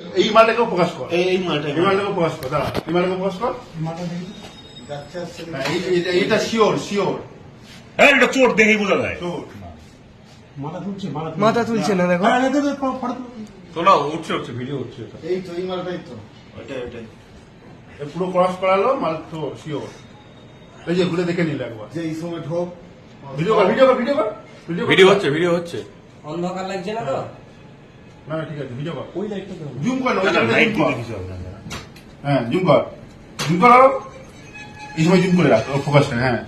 এই মালটাকেও প্রকাশ কর। এই এই মালটা এই মালটাকেও প্রকাশ কর দাঁড়া। এই মালটাকে প্রকাশ কর। হ্যাঁ, এই- এই- এইটা শিওর শিওর। হ্যাঁ এটা চোট দেখেই বোঝা যায়। মাথা তুলছে না দেখো। তোলা। উঠছে উঠছে ভিডিও উঠছে এই তো এই মালটাই তো। ওইটাই ওইটাই। পুরো ক্রস করালো মাল তো শিওর। এই যে ঘুরে দেখে নিল একবার। যে এই সময় ঢোক। ভিডিও কর ভিডিও কর ভিডিও কর। ভিডিও হচ্ছে ভিডিও হচ্ছে। অন্ধকার লাগছে না তো? না না, ঠিক আছে ভিডিও কর ওই লাইটটা জুম কর ওই না, না, লাইটটা লাইট জুম কর দিয়ে কিছু হবে না দাঁড়া। হ্যাঁ জুম কর জুম কর এই সময় জুম করে রাখ ওর হ্যাঁ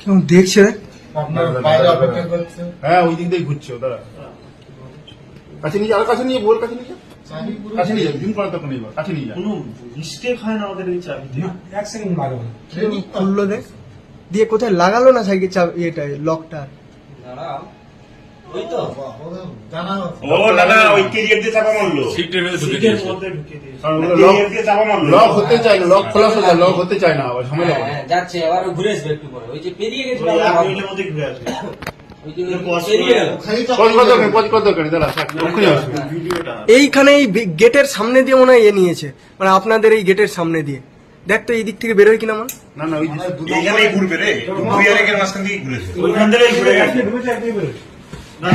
কেমন দেখছে রে? আপনার বাইরে অপেক্ষা করছে হ্যাঁ ওই দিক দিয়ে ঘুরছে দাঁড়া কাছে নিয়ে যা, কাছে নিয়ে বল কাছে নিয়ে যা। চাবি পুরো কাছে নিয়ে যাবে জুম করার তখন এইবার কাছে নিয়ে যা কোনো মিস্টেক হয় না আমাদের এই চাবিতে এক সেকেন্ড লাগাবো খুললো দেখ দিয়ে কোথায় লাগালো না সাইকেল চাপ ইয়েটা লকটা দাঁড়াও ওই তো বাহ, ওদের জানা আছে। ও না না ওই কেরিয়ার দিয়ে চাপা মারলো সিটের ভেতরে ঢুকে সিটের দিয়েছে। মধ্যে ঢুকে দিয়েছে কারণ ওগুলো কেরিয়ার দিয়ে চাপা মারলো লক হতে চায় না লক খোলা সোজা লক হতে চায় না আবার ঝামেলা হ্যাঁ, হ্যাঁ, যাচ্ছে আবার ঘুরে আসবে একটু পরে ওই যে পেরিয়ে গেছিল ওই এক আমার মিনিটের মধ্যে ঘুরে আসবে ওই যে ওটা pause পেরিয়ে করে গেল ওখানেই তো পজ কর দরকার পজ কর দরকার নেই, দাঁড়া থাক, ওখানে আসবে ভিডিওটা এইখানে এই গেটের সামনে দিয়ে মনে হয় এ নিয়েছে মানে আপনাদের এই গেটের সামনে দিয়ে দেখ তো এই দিক থেকে বেরোয় কিনা আমার না না ওই মানে ঘুরবে রে কুরিয়ারের মাঝখান দিয়ে ঘুরেছে ওইখান থেকে ঘুরে গেছে না